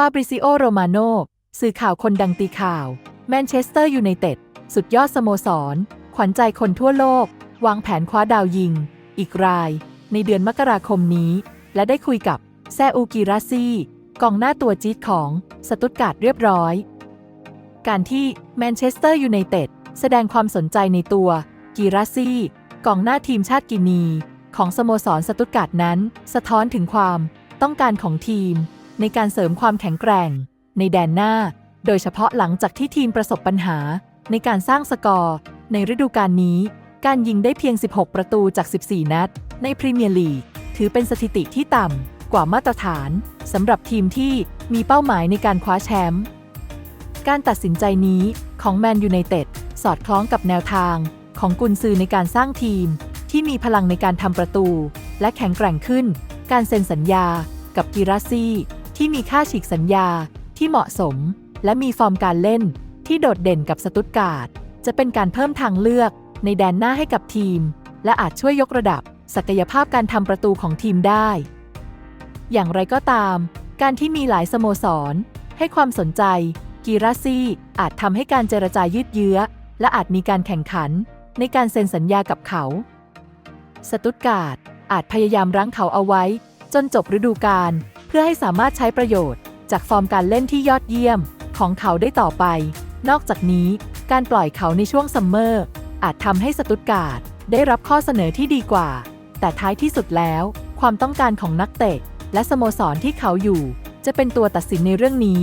ฟาบริซิโอ โรมาโนสื่อข่าวคนดังตีข่าว แมนเชสเตอร์ยูไนเต็ด สุดยอดสโมสร ขวัญใจคนทั่วโลก วางแผนคว้าดาวยิง อีกราย ในเดือนมกราคมนี้ และได้คุยกับ แซอูกิราซีกองหน้าตัวจี๊ดของสตุตการ์ดเรียบร้อย การที่แมนเชสเตอร์ยูไนเต็ดแสดงความสนใจในตัวกีราซีกองหน้าทีมชาติกินี ของสโมสรสตุตการ์ดนั้น สะท้อนถึงความต้องการของทีม ในการเสริมความแข็งแกร่ง ในแดนหน้า โดยเฉพาะหลังจากที่ทีมประสบปัญหา ในการสร้างสกอร์ ในฤดูกาลนี้ การยิงได้เพียง 16 ประตูจาก 14 นัด ในพรีเมียร์ลีกถือเป็นสถิติที่ต่ำกว่ามาตรฐานสำหรับทีมที่มีเป้าหมายในการคว้าแชมป์การตัดสินใจนี้ของแมนยูไนเต็ดสอดคล้องกับแนวทางของกุนซือในการสร้างทีม ที่มีพลังในการทำประตู และแข็งแกร่งขึ้น การเซ็นสัญญากับกิราซี่ ที่มีค่าฉีกสัญญาที่เหมาะสม และมีฟอร์มการเล่นที่โดดเด่นกับสตุตการ์ดจะเป็นการเพิ่มทางเลือกในแดนหน้าให้กับทีม และอาจช่วยยกระดับศักยภาพการทำประตูของทีมได้ อย่างไรก็ตาม การที่มีหลายสโมสร ให้ความสนใจ กีราซี่อาจทำให้การเจรจายืดเยื้อ และอาจมีการแข่งขัน ในการเซ็นสัญญากับเขา สตุตการ์ดอาจพยายามรั้งเขาเอาไว้ จนจบฤดูกาล พื่อให้สามารถใช้ประโยชน์ จากฟอร์มการเล่นที่ยอดเยี่ยม ของเขาได้ต่อไป นอกจากนี้ การปล่อยเขาในช่วงซัมเมอร์ อาจทำให้สตุตการ์ดได้รับข้อเสนอที่ดีกว่า แต่ท้ายที่สุดแล้ว ความต้องการของนักเตะและสโมสรที่เขาอยู่ จะเป็นตัวตัดสินในเรื่องนี้